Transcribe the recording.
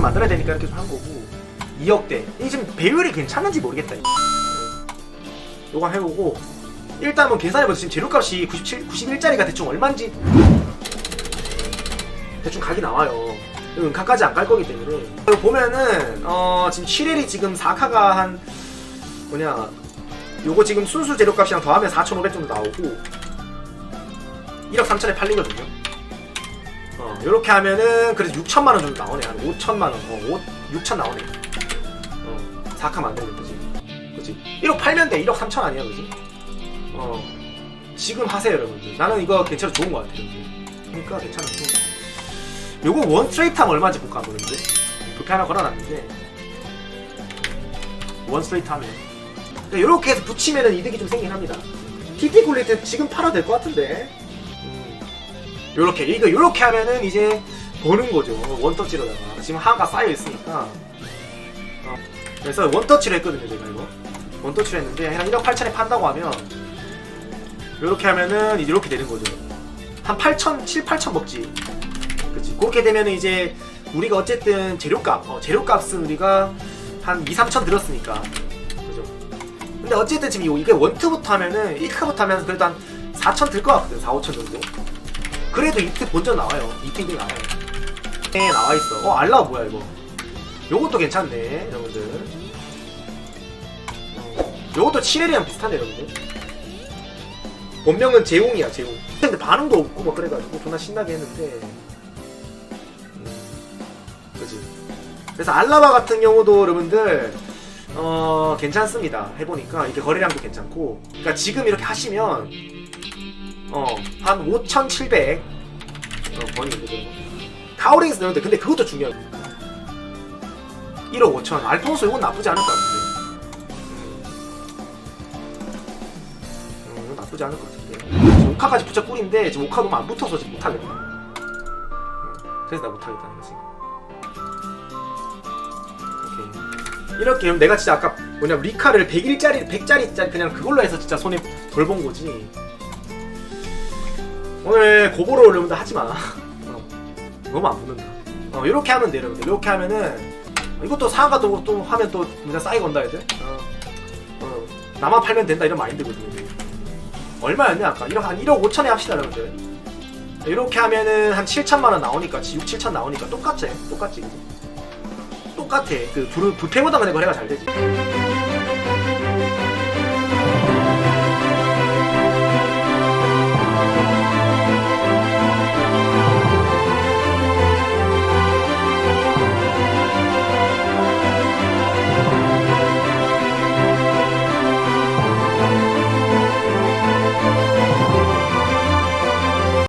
좀 만들어야 되니까 이렇게 좀한 거고 2억대. 이게 지금 배율이 괜찮은지 모르겠다. 요거 해보고 일단 한번 계산해보자 지금 재료값이 97, 91짜리가 대충 얼마인지 대충 각이 나와요. 은카까지 안 갈 거기 때문에. 보면은 어 지금 7일이 지금 4카가 한 뭐냐 요거 지금 순수 재료값이랑 더하면 4,500 정도 나오고 1억 3천에 팔리거든요 어 요렇게 하면은 그래도 6천만 원 정도 나오네. 한 5천만 원. 어, 5, 6천 나오네. 어 4카 만들면 그지. 그지 1억 팔면 돼. 1억 3천 아니야 그지? 어 지금 하세요 여러분들. 나는 이거 괜찮아. 좋은 거 같아요 그러니까 괜찮았고 요거 원 스트레이트 하면 얼마인지 볼까 근데 그렇게 하나 걸어놨는데. 원 스트레이트 하면. 이렇게 해서 붙이면은 이득이 좀 생긴 합니다. TT 퀄리티 지금 팔아도 될 것 같은데. 음, 요렇게 이거 요렇게 하면은 이제 버는 거죠. 원터치로다가. 지금 하나가 쌓여 있으니까. 어, 그래서 원터치로 했거든요 제가 이거. 원터치로 했는데 한 1억 8천에 판다고 하면 요렇게 하면은 이제 이렇게 되는 거죠. 한 8천 7, 8천 먹지. 그치? 그렇게 되면 이제 우리가 어쨌든 재료값 어, 재료값은 우리가 한 2, 3천 들었으니까. 그죠? 근데 어쨌든 지금 이게 원트부터 하면은 1카부터 하면 그래도 한 4천 들 것 같거든 4, 5천 정도 그래도 이트 본전 나와요. 이트 이득 나와요. 에 나와 있어. 어 알라우 뭐야 이거? 요것도 괜찮네 여러분들. 어, 요것도 7L이랑 비슷하네 여러분들. 본명은 재용이야 재용 근데 반응도 없고 뭐 그래가지고 존나 신나게 했는데. 그지. 그래서 알라바 같은 경우도 여러분들 어 괜찮습니다. 해보니까 이게 거래량도 괜찮고. 그러니까 지금 이렇게 하시면 어한 5,700 어, 번이 그죠 카오링스 넣는데 근데 그것도 중요해 1억 5천. 알폰소 이건 나쁘지 않을 것 같은데. 음, 이건 나쁘지 않을 것 같은데. 지금 5카까지 붙여 꿀인데 지금 5카 너무 안 붙어서 지금 못하겠다 음, 그래서 나 못하겠다는 거지. 오케이. 이렇게 그럼 내가 진짜 아까 뭐냐 리카를 100일짜리 100짜리짜리 그냥 그걸로 해서 진짜 손에 덜 본 거지 오늘 고보로 여러분들 하지 마. 어, 너무 안 붙는다. 어 이렇게 하면 돼 여러분들. 이렇게 하면은 이것도 상하가 또, 또 하면 또 문제 싸이 건다 애들 어, 어, 나만 팔면 된다 이런 마인드거든요. 얼마였냐 아까? 1억 한 1억 5천에 합시다 여러분들. 이렇게 하면은 한 7천만 원 나오니까 6, 7천 나오니까 똑같지 똑같지? 똑같아. 그 불, 불패보다 근데 거래가 잘 되지